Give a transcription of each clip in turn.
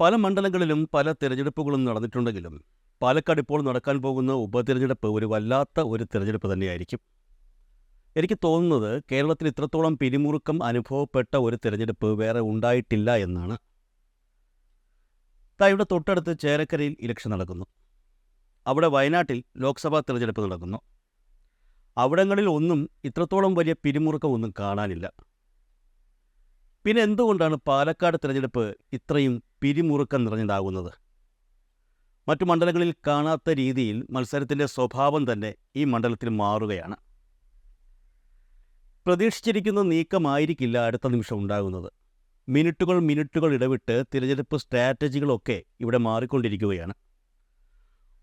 പല മണ്ഡലങ്ങളിലും പല തിരഞ്ഞെടുപ്പുകളും നടന്നിട്ടുണ്ടെങ്കിലും പാലക്കാട് ഇപ്പോൾ നടക്കാൻ പോകുന്ന ഉപതിരഞ്ഞെടുപ്പ് ഒരു വല്ലാത്ത ഒരു തിരഞ്ഞെടുപ്പ് തന്നെയായിരിക്കും. എനിക്ക് തോന്നുന്നത് കേരളത്തിൽ ഇത്രത്തോളം പിരിമുറുക്കം അനുഭവപ്പെട്ട ഒരു തിരഞ്ഞെടുപ്പ് വേറെ ഉണ്ടായിട്ടില്ല എന്നാണ്. ഇവിടെ തൊട്ടടുത്ത് ചേരക്കരയിൽ ഇലക്ഷൻ നടക്കുന്നു. അവിടെ വയനാട്ടിൽ ലോക്സഭാ തിരഞ്ഞെടുപ്പ് നടക്കുന്നു. അവിടങ്ങളിൽ ഒന്നും ഇത്രത്തോളം വലിയ പിരിമുറുക്കം ഒന്നും കാണാനില്ല. പിന്നെ എന്തുകൊണ്ടാണ് പാലക്കാട് തിരഞ്ഞെടുപ്പ് ഇത്രയും പിരിമുറുക്കം നിറഞ്ഞതാകുന്നത്. മറ്റു മണ്ഡലങ്ങളിൽ കാണാത്ത രീതിയിൽ മത്സരത്തിന്റെ സ്വഭാവം തന്നെ ഈ മണ്ഡലത്തിൽ മാറുകയാണ്. പ്രതീക്ഷിച്ചിരിക്കുന്ന നീക്കമായിരിക്കില്ല അടുത്ത നിമിഷം ഉണ്ടാകുന്നത്. മിനിറ്റുകൾ മിനിറ്റുകൾ ഇടവിട്ട് തിരഞ്ഞെടുപ്പ് സ്ട്രാറ്റജികളൊക്കെ ഇവിടെ മാറിക്കൊണ്ടിരിക്കുകയാണ്.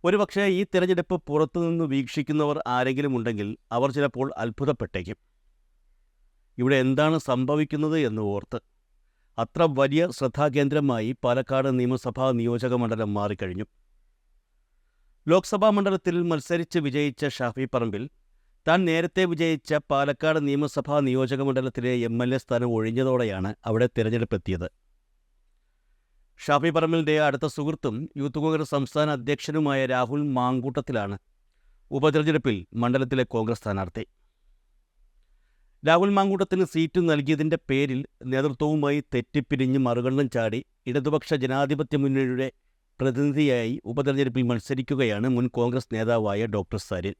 ഒരുപക്ഷെ ഈ തിരഞ്ഞെടുപ്പ് പുറത്തുനിന്ന് വീക്ഷിക്കുന്നവർ ആരെങ്കിലും ഉണ്ടെങ്കിൽ അവർ ചിലപ്പോൾ അത്ഭുതപ്പെട്ടേക്കും. ഇവിടെ എന്താണ് സംഭവിക്കുന്നത് എന്ന് ഓർത്ത് അത്ര വലിയ ശ്രദ്ധാകേന്ദ്രമായി പാലക്കാട് നിയമസഭാ നിയോജക മണ്ഡലം മാറിക്കഴിഞ്ഞു. ലോക്സഭാ മണ്ഡലത്തിൽ മത്സരിച്ച് വിജയിച്ച ഷാഫി പറമ്പിൽ താൻ നേരത്തെ വിജയിച്ച പാലക്കാട് നിയമസഭാ നിയോജക മണ്ഡലത്തിലെ എം എൽ എ സ്ഥാനം ഒഴിഞ്ഞതോടെയാണ് അവിടെ തിരഞ്ഞെടുപ്പെത്തിയത്. ഷാഫി പറമ്പിലിന്റെ അടുത്ത സുഹൃത്തും യൂത്ത് കോൺഗ്രസ് സംസ്ഥാന അധ്യക്ഷനുമായ രാഹുൽ മാങ്കൂട്ടത്തിലാണ് ഉപതെരഞ്ഞെടുപ്പിൽ മണ്ഡലത്തിലെ കോൺഗ്രസ് സ്ഥാനാർത്ഥി. രാഹുൽ മാങ്കൂട്ടത്തിന് സീറ്റ് നൽകിയതിന്റെ പേരിൽ നേതൃത്വവുമായി തെറ്റിപ്പിരിഞ്ഞ് മറുകണ്ണം ചാടി ഇടതുപക്ഷ ജനാധിപത്യ മുന്നണിയുടെ പ്രതിനിധിയായി ഉപതെരഞ്ഞെടുപ്പിൽ മത്സരിക്കുകയാണ് മുൻ കോൺഗ്രസ് നേതാവായ ഡോക്ടർ സരിൻ.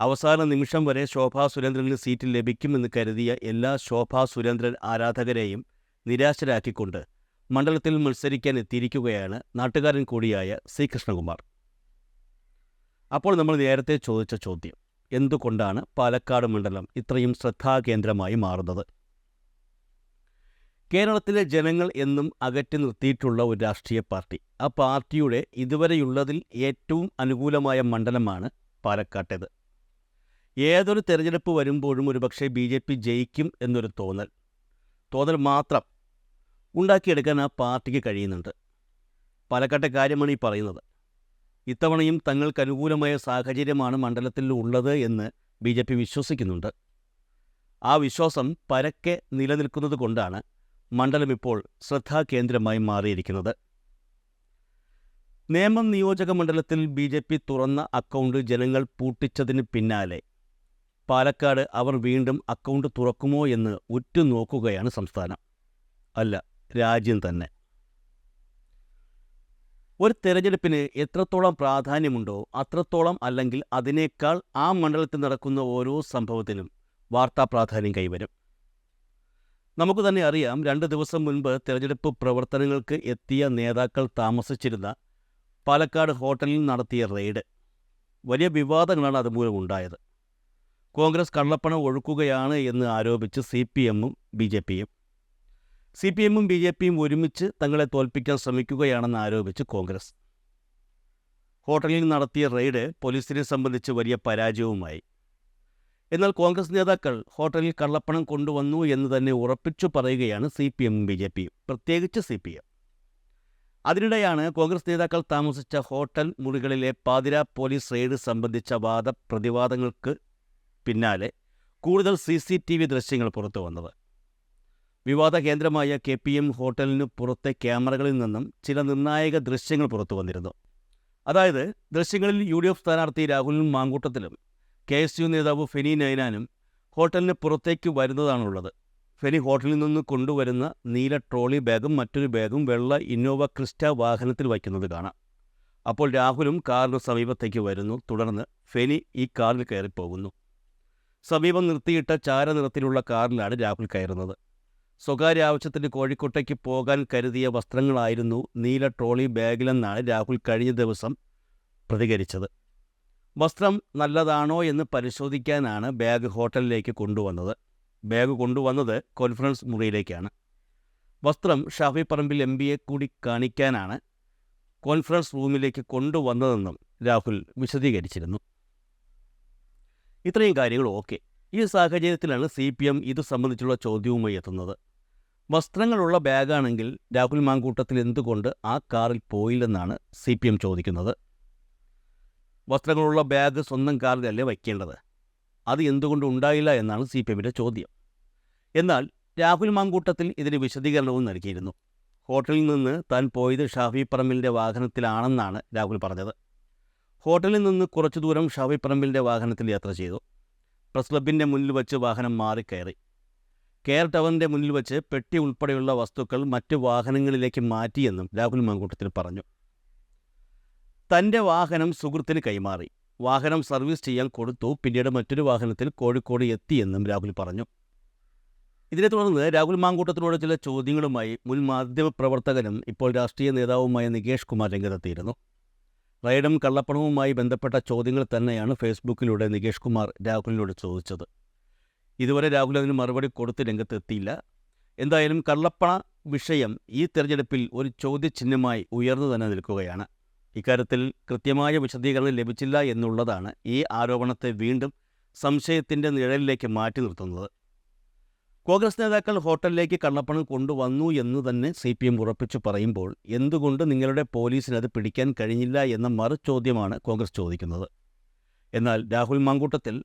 അവസാന നിമിഷം വരെ ശോഭാ സുരേന്ദ്രന് സീറ്റ് ലഭിക്കുമെന്ന് കരുതിയ എല്ലാ ശോഭാ സുരേന്ദ്രൻ ആരാധകരെയും നിരാശരാക്കിക്കൊണ്ട് മണ്ഡലത്തിൽ മത്സരിക്കാൻ എത്തിയിരിക്കുകയാണ് നാട്ടുകാരൻ കൂടിയായ സി കൃഷ്ണകുമാർ. അപ്പോൾ നമ്മൾ നേരത്തെ ചോദിച്ച ചോദ്യം എന്തുകൊണ്ടാണ് പാലക്കാട് മണ്ഡലം ഇത്രയും ശ്രദ്ധാകേന്ദ്രമായി മാറുന്നത്? കേരളത്തിലെ ജനങ്ങൾ എന്നും അകറ്റി നിർത്തിയിട്ടുള്ള ഒരു രാഷ്ട്രീയ പാർട്ടി. ആ പാർട്ടിയുടെ ഇതുവരെയുള്ളതിൽ ഏറ്റവും അനുകൂലമായ മണ്ഡലമാണ് പാലക്കാട്ടേത്. ഏതൊരു തെരഞ്ഞെടുപ്പ് വരുമ്പോഴും ഒരുപക്ഷെ ബി ജെ പി ജയിക്കും എന്നൊരു തോന്നൽ. തോന്നൽ മാത്രം ഉണ്ടാക്കിയെടുക്കാൻ ആ പാർട്ടിക്ക് കഴിയുന്നുണ്ട്. പാലക്കാട്ടെ കാര്യമാണ് ഈ പറയുന്നത്. ഇത്തവണയും തങ്ങൾക്ക് അനുകൂലമായ സാഹചര്യമാണ് മണ്ഡലത്തിൽ ഉള്ളത് എന്ന് ബി ജെ പി വിശ്വസിക്കുന്നുണ്ട്. ആ വിശ്വാസം പരക്കെ നിലനിൽക്കുന്നത് കൊണ്ടാണ് മണ്ഡലം ഇപ്പോൾ ശ്രദ്ധാകേന്ദ്രമായി മാറിയിരിക്കുന്നത്. നേമം നിയോജക മണ്ഡലത്തിൽ ബി ജെ പി തുറന്ന അക്കൗണ്ട് ജനങ്ങൾ പൂട്ടിച്ചതിന് പിന്നാലെ പാലക്കാട് അവർ വീണ്ടും അക്കൗണ്ട് തുറക്കുമോ എന്ന് ഉറ്റുനോക്കുകയാണ് സംസ്ഥാനം. അല്ല രാജ്യം തന്നെ. ഒരു തെരഞ്ഞെടുപ്പിന് എത്രത്തോളം പ്രാധാന്യമുണ്ടോ അത്രത്തോളം അല്ലെങ്കിൽ അതിനേക്കാൾ ആ മണ്ഡലത്തിൽ നടക്കുന്ന ഓരോ സംഭവത്തിനും വാർത്താ പ്രാധാന്യം കൈവരും. നമുക്ക് തന്നെ അറിയാം രണ്ട് ദിവസം മുൻപ് തെരഞ്ഞെടുപ്പ് പ്രവർത്തനങ്ങൾക്ക് എത്തിയ നേതാക്കൾ താമസിച്ചിരുന്ന പാലക്കാട് ഹോട്ടലിൽ നടത്തിയ റെയ്ഡ്. വലിയ വിവാദങ്ങളാണ് അതുമൂലം ഉണ്ടായത്. കോൺഗ്രസ് കള്ളപ്പണം ഒഴുക്കുകയാണ് എന്ന് ആരോപിച്ച് സി പി എമ്മും ബി ജെ പിയും സി പി എമ്മും ബി ജെ പിയും ഒരുമിച്ച് തങ്ങളെ തോൽപ്പിക്കാൻ ശ്രമിക്കുകയാണെന്ന് ആരോപിച്ച് കോൺഗ്രസ്. ഹോട്ടലിൽ നടത്തിയ റെയ്ഡ് പോലീസിനെ സംബന്ധിച്ച് വലിയ പരാജയവുമായി. എന്നാൽ കോൺഗ്രസ് നേതാക്കൾ ഹോട്ടലിൽ കള്ളപ്പണം കൊണ്ടുവന്നു എന്ന് തന്നെ ഉറപ്പിച്ചു പറയുകയാണ് സി പി എമ്മും ബി ജെ പിയും പ്രത്യേകിച്ച് സി പി എം. അതിനിടെയാണ് കോൺഗ്രസ് നേതാക്കൾ താമസിച്ച ഹോട്ടൽ മുറികളിലെ പാതിര പോലീസ് റെയ്ഡ് സംബന്ധിച്ച വാദപ്രതിവാദങ്ങൾക്ക് പിന്നാലെ കൂടുതൽ സി സി ടി വി ദൃശ്യങ്ങൾ പുറത്തു വന്നത്. വിവാദ കേന്ദ്രമായ കെ പി എം ഹോട്ടലിന് പുറത്തെ ക്യാമറകളിൽ നിന്നും ചില നിർണായക ദൃശ്യങ്ങൾ പുറത്തു വന്നിരുന്നു. അതായത് ദൃശ്യങ്ങളിൽ യു ഡി എഫ് സ്ഥാനാർത്ഥി രാഹുലും മാങ്കൂട്ടത്തിലും കെ എസ് യു നേതാവ് ഫെനി നൈനാനും ഹോട്ടലിന് പുറത്തേക്ക് വരുന്നതാണുള്ളത്. ഫെനി ഹോട്ടലിൽ നിന്ന് കൊണ്ടുവരുന്ന നീല ട്രോളി ബാഗും മറ്റൊരു ബാഗും വെള്ള ഇന്നോവ ക്രിസ്റ്റ വാഹനത്തിൽ വയ്ക്കുന്നത് കാണാം. അപ്പോൾ രാഹുലും കാറിന് സമീപത്തേക്ക് വരുന്നു. തുടർന്ന് ഫെനി ഈ കാറിൽ കയറിപ്പോകുന്നു. സമീപം നിർത്തിയിട്ട ചാര നിറത്തിലുള്ള കാറിലാണ് രാഹുൽ കയറുന്നത്. സ്വകാര്യ ആവശ്യത്തിന് കോഴിക്കോട്ടേക്ക് പോകാൻ കരുതിയ വസ്ത്രങ്ങളായിരുന്നു നീല ട്രോളി ബാഗിലെന്നാണ് രാഹുൽ കഴിഞ്ഞ ദിവസം പ്രതികരിച്ചത്. വസ്ത്രം നല്ലതാണോ എന്ന് പരിശോധിക്കാനാണ് ബാഗ് ഹോട്ടലിലേക്ക് കൊണ്ടുവന്നത്. ബാഗ് കൊണ്ടുവന്നത് കോൺഫറൻസ് മുറിയിലേക്കാണ്. വസ്ത്രം ഷാഫി പറമ്പിൽ എം പിയെ കൂടി കാണിക്കാനാണ് കോൺഫറൻസ് റൂമിലേക്ക് കൊണ്ടുവന്നതെന്നും രാഹുൽ വിശദീകരിച്ചിരുന്നു. ഇത്രയും കാര്യങ്ങൾ ഓക്കെ. ഈ സാഹചര്യത്തിലാണ് സി പി എം ഇത് സംബന്ധിച്ചുള്ള ചോദ്യവുമായി എത്തുന്നത്. വസ്ത്രങ്ങളുള്ള ബാഗാണെങ്കിൽ രാഹുൽ മാങ്കൂട്ടത്തിൽ എന്തുകൊണ്ട് ആ കാറിൽ പോയില്ലെന്നാണ് സി പി എം ചോദിക്കുന്നത്. വസ്ത്രങ്ങളുള്ള ബാഗ് സ്വന്തം കാറിലല്ലേ വയ്ക്കേണ്ടത്? അത് എന്തുകൊണ്ട് ഉണ്ടായില്ല എന്നാണ് സി പി എമ്മിന്റെ ചോദ്യം. എന്നാൽ രാഹുൽ മാങ്കൂട്ടത്തിൽ ഇതിന് വിശദീകരണവും നൽകിയിരുന്നു. ഹോട്ടലിൽ നിന്ന് താൻ പോയത് ഷാഫി പറമ്പിലിന്റെ വാഹനത്തിലാണെന്നാണ് രാഹുൽ പറഞ്ഞത്. ഹോട്ടലിൽ നിന്ന് കുറച്ചു ദൂരം ഷാഫി പറമ്പിലിന്റെ വാഹനത്തിൽ യാത്ര ചെയ്തു. പ്രസ് ക്ലബിന്റെ മുന്നിൽ വച്ച് വാഹനം മാറിക്കയറി കെയർ ടവറിന്റെ മുന്നിൽ വെച്ച് പെട്ടി ഉൾപ്പെടെയുള്ള വസ്തുക്കൾ മറ്റ് വാഹനങ്ങളിലേക്ക് മാറ്റിയെന്നും രാഹുൽ മങ്കൂട്ടത്തിൽ പറഞ്ഞു. തന്റെ വാഹനം സുഹൃത്തിന് കൈമാറി. വാഹനം സർവീസ് ചെയ്യാൻ കൊടുത്തു. പിന്നീട് മറ്റൊരു വാഹനത്തിൽ കോഴിക്കോട് എത്തിയെന്നും രാഹുൽ പറഞ്ഞു. ഇതിനെ തുടർന്ന് രാഹുൽ മാങ്കൂട്ടത്തിനോട് ചില ചോദ്യങ്ങളുമായി മുൻ മാധ്യമപ്രവർത്തകനും ഇപ്പോൾ രാഷ്ട്രീയ നേതാവുമായ നികേഷ് കുമാർ രംഗത്തെത്തിയിരുന്നു. റൈഡും കള്ളപ്പണവുമായി ബന്ധപ്പെട്ട ചോദ്യങ്ങൾ തന്നെയാണ് ഫേസ്ബുക്കിലൂടെ നികേഷ് കുമാർ രാഹുലിനോട് ചോദിച്ചത്. ഇതുവരെ രാഹുൽ അതിന് മറുപടി കൊടുത്ത് രംഗത്തെത്തിയില്ല. എന്തായാലും കള്ളപ്പണ വിഷയം ഈ തെരഞ്ഞെടുപ്പിൽ ഒരു ചോദ്യചിഹ്നമായി ഉയർന്നു തന്നെ നിൽക്കുകയാണ്. ഇക്കാര്യത്തിൽ കൃത്യമായ വിശദീകരണം ലഭിച്ചില്ല എന്നുള്ളതാണ് ഈ ആരോപണത്തെ വീണ്ടും സംശയത്തിന്റെ നിഴലിലേക്ക് മാറ്റി നിർത്തുന്നത്. കോൺഗ്രസ് നേതാക്കൾ ഹോട്ടലിലേക്ക് കള്ളപ്പണം കൊണ്ടുവന്നു എന്ന് തന്നെ സി പി എം ഉറപ്പിച്ചു പറയുമ്പോൾ എന്തുകൊണ്ട് നിങ്ങളുടെ പോലീസിന് അത് പിടിക്കാൻ കഴിഞ്ഞില്ല എന്ന മറുചോദ്യമാണ് കോൺഗ്രസ് ചോദിക്കുന്നത്. എന്നാൽ രാഹുൽ മാങ്കൂട്ടത്തിൽ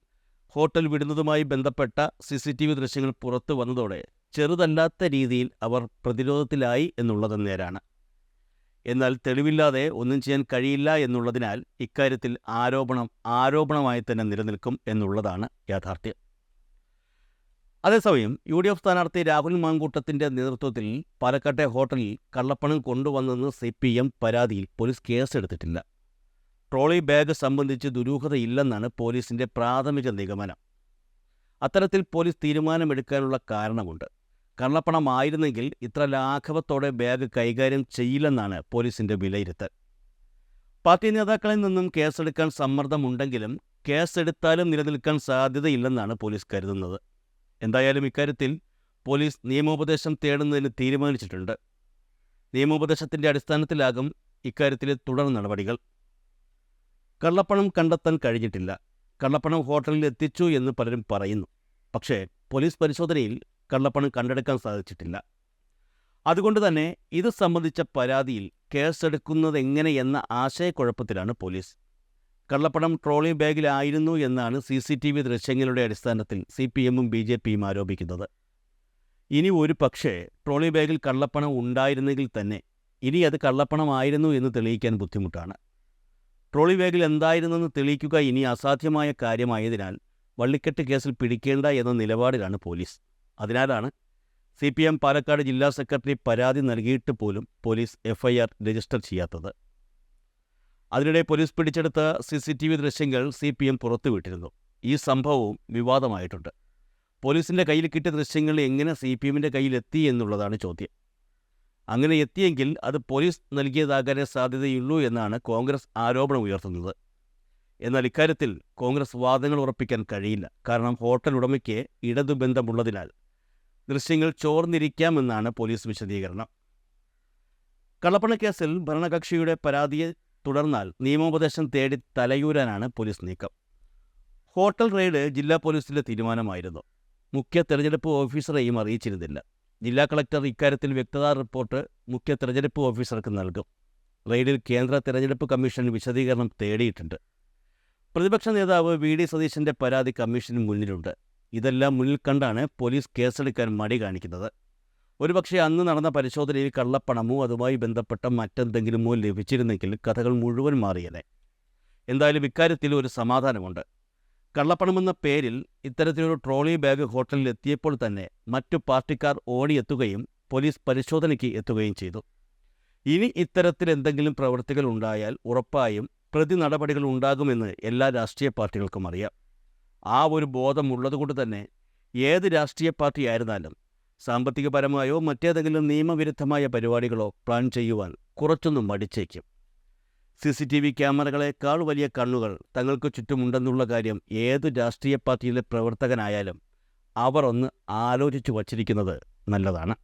ഹോട്ടൽ വിടുന്നതുമായി ബന്ധപ്പെട്ട സി സി ടി വി ദൃശ്യങ്ങൾ പുറത്തു വന്നതോടെ ചെറുതല്ലാത്ത രീതിയിൽ അവർ പ്രതിരോധത്തിലായി എന്നുള്ളത് നേരാണ്. എന്നാൽ തെളിവില്ലാതെ ഒന്നും ചെയ്യാൻ കഴിയില്ല എന്നുള്ളതിനാൽ ഇക്കാര്യത്തിൽ ആരോപണം ആരോപണമായി തന്നെ നിലനിൽക്കും എന്നുള്ളതാണ് യാഥാർത്ഥ്യം. അതേസമയം യു ഡി എഫ് സ്ഥാനാർത്ഥി രാഹുൽ മാങ്കൂട്ടത്തിന്റെ നേതൃത്വത്തിൽ പാലക്കാട്ടെ ഹോട്ടലിൽ കള്ളപ്പണം കൊണ്ടുവന്നെന്ന് സി പി എം പരാതിയിൽ പോലീസ് കേസെടുത്തിട്ടില്ല. ട്രോളി ബാഗ് സംബന്ധിച്ച് ദുരൂഹതയില്ലെന്നാണ് പോലീസിന്റെ പ്രാഥമിക നിഗമനം. അത്തരത്തിൽ പോലീസ് തീരുമാനമെടുക്കാനുള്ള കാരണമുണ്ട്. കള്ളപ്പണമായിരുന്നെങ്കിൽ ഇത്ര ലാഘവത്തോടെ ബാഗ് കൈകാര്യം ചെയ്യില്ലെന്നാണ് പോലീസിന്റെ വിലയിരുത്തൽ. പാർട്ടി നേതാക്കളിൽ നിന്നും കേസെടുക്കാൻ സമ്മർദ്ദമുണ്ടെങ്കിലും കേസെടുത്താലും നിലനിൽക്കാൻ സാധ്യതയില്ലെന്നാണ് പോലീസ് കരുതുന്നത്. എന്തായാലും ഇക്കാര്യത്തിൽ പോലീസ് നിയമോപദേശം തേടുന്നതിന് തീരുമാനിച്ചിട്ടുണ്ട്. നിയമോപദേശത്തിന്റെ അടിസ്ഥാനത്തിലാകും ഇക്കാര്യത്തിലെ തുടർ നടപടികൾ. കള്ളപ്പണം കണ്ടെത്താൻ കഴിഞ്ഞിട്ടില്ല. കള്ളപ്പണം ഹോട്ടലിൽ എത്തിച്ചു എന്ന് പലരും പറയുന്നു. പക്ഷേ പോലീസ് പരിശോധനയിൽ കള്ളപ്പണം കണ്ടെടുക്കാൻ സാധിച്ചിട്ടില്ല. അതുകൊണ്ട് തന്നെ ഇത് സംബന്ധിച്ച പരാതിയിൽ കേസെടുക്കുന്നത് എങ്ങനെയെന്ന ആശയക്കുഴപ്പത്തിലാണ് പോലീസ്. കള്ളപ്പണം ട്രോളി ബാഗിലായിരുന്നു എന്നാണ് സി സി ടി വി ദൃശ്യങ്ങളുടെ അടിസ്ഥാനത്തിൽ സി പി എമ്മും ബി ജെ പിയും ആരോപിക്കുന്നത്. ഇനി ഒരു പക്ഷേ ട്രോളി ബാഗിൽ കള്ളപ്പണം ഉണ്ടായിരുന്നെങ്കിൽ തന്നെ ഇനി അത് കള്ളപ്പണമായിരുന്നു എന്ന് തെളിയിക്കാൻ ബുദ്ധിമുട്ടാണ്. ട്രോളി ബാഗിൽ എന്തായിരുന്നെന്ന് തെളിയിക്കുക ഇനി അസാധ്യമായ കാര്യമായതിനാൽ വള്ളിക്കെട്ട് കേസിൽ പിടിക്കേണ്ട എന്ന നിലപാടിലാണ് പോലീസ്. അതിനാലാണ് സി പി എം പാലക്കാട് ജില്ലാ സെക്രട്ടറി പരാതി നൽകിയിട്ട് പോലും പോലീസ് എഫ്ഐആർ രജിസ്റ്റർ ചെയ്യാത്തത്. അതിനിടെ പോലീസ് പിടിച്ചെടുത്ത സി സി ടി വി ദൃശ്യങ്ങൾ സി പി എം പുറത്തുവിട്ടിരുന്നു. ഈ സംഭവവും വിവാദമായിട്ടുണ്ട്. പോലീസിന്റെ കയ്യിൽ കിട്ടിയ ദൃശ്യങ്ങൾ എങ്ങനെ സി പി എമ്മിന്റെ കയ്യിലെത്തി എന്നുള്ളതാണ് ചോദ്യം. അങ്ങനെ എത്തിയെങ്കിൽ അത് പോലീസ് നൽകിയതാകാനേ സാധ്യതയുള്ളൂ എന്നാണ് കോൺഗ്രസ് ആരോപണം ഉയർത്തുന്നത്. എന്നാൽ ഇക്കാര്യത്തിൽ കോൺഗ്രസ് വാദങ്ങൾ ഉറപ്പിക്കാൻ കഴിയില്ല. കാരണം ഹോട്ടൽ ഉടമയ്ക്ക് ഇടതുബന്ധമുള്ളതിനാൽ ദൃശ്യങ്ങൾ ചോർന്നിരിക്കാമെന്നാണ് പോലീസ് വിശദീകരണം. കള്ളപ്പണക്കേസിൽ ഭരണകക്ഷിയുടെ പരാതിയെ തുടർന്നാൽ നിയമോപദേശം തേടി തലയൂരാനാണ് പോലീസ് നീക്കം. ഹോട്ടൽ റെയ്ഡ് ജില്ലാ പോലീസിന്റെ തീരുമാനമായിരുന്നു. മുഖ്യ തെരഞ്ഞെടുപ്പ് ഓഫീസറെയും അറിയിച്ചിരുന്നില്ല. ജില്ലാ കളക്ടർ ഇക്കാര്യത്തിൽ വ്യക്തതാ റിപ്പോർട്ട് മുഖ്യ തെരഞ്ഞെടുപ്പ് ഓഫീസർക്ക് നൽകും. റെയ്ഡിൽ കേന്ദ്ര തെരഞ്ഞെടുപ്പ് കമ്മീഷൻ വിശദീകരണം തേടിയിട്ടുണ്ട്. പ്രതിപക്ഷ നേതാവ് വി ഡി സതീശന്റെ പരാതി കമ്മീഷന് മുന്നിലുണ്ട്. ഇതെല്ലാം മുന്നിൽ കണ്ടാണ് പോലീസ് കേസെടുക്കാൻ മടി കാണിക്കുന്നത്. ഒരുപക്ഷെ അന്ന് നടന്ന പരിശോധനയിൽ കള്ളപ്പണമോ അതുമായി ബന്ധപ്പെട്ട മറ്റെന്തെങ്കിലുമോ ലഭിച്ചിരുന്നെങ്കിൽ കഥകൾ മുഴുവൻ മാറിയനെ. എന്തായാലും ഇക്കാര്യത്തിൽ ഒരു സമാധാനമുണ്ട്. കള്ളപ്പണമെന്ന പേരിൽ ഇത്തരത്തിലൊരു ട്രോളി ബാഗ് ഹോട്ടലിൽ എത്തിയപ്പോൾ തന്നെ മറ്റു പാർട്ടിക്കാർ ഓടിയെത്തുകയും പോലീസ് പരിശോധനയ്ക്ക് എത്തുകയും ചെയ്തു. ഇനി ഇത്തരത്തിൽ എന്തെങ്കിലും പ്രവൃത്തികൾ ഉണ്ടായാൽ ഉറപ്പായും പ്രതി നടപടികൾ ഉണ്ടാകുമെന്ന് എല്ലാ രാഷ്ട്രീയ പാർട്ടികൾക്കും അറിയാം. ആ ഒരു ബോധമുള്ളതുകൊണ്ട് തന്നെ ഏത് രാഷ്ട്രീയ പാർട്ടിയായിരുന്നാലും സാമ്പത്തികപരമായോ മറ്റേതെങ്കിലും നിയമവിരുദ്ധമായ പരിപാടികളോ പ്ലാൻ ചെയ്യുവാൻ കുറച്ചൊന്നും മടിച്ചേക്കും. സി സി ടി വി ക്യാമറകളെക്കാൾ വലിയ കണ്ണുകൾ തങ്ങൾക്ക് ചുറ്റുമുണ്ടെന്നുള്ള കാര്യം ഏത് രാഷ്ട്രീയ പാർട്ടിയിലെ പ്രവർത്തകനായാലും അവർ ഒന്ന് ആലോചിച്ചു വച്ചിരിക്കുന്നത് നല്ലതാണ്.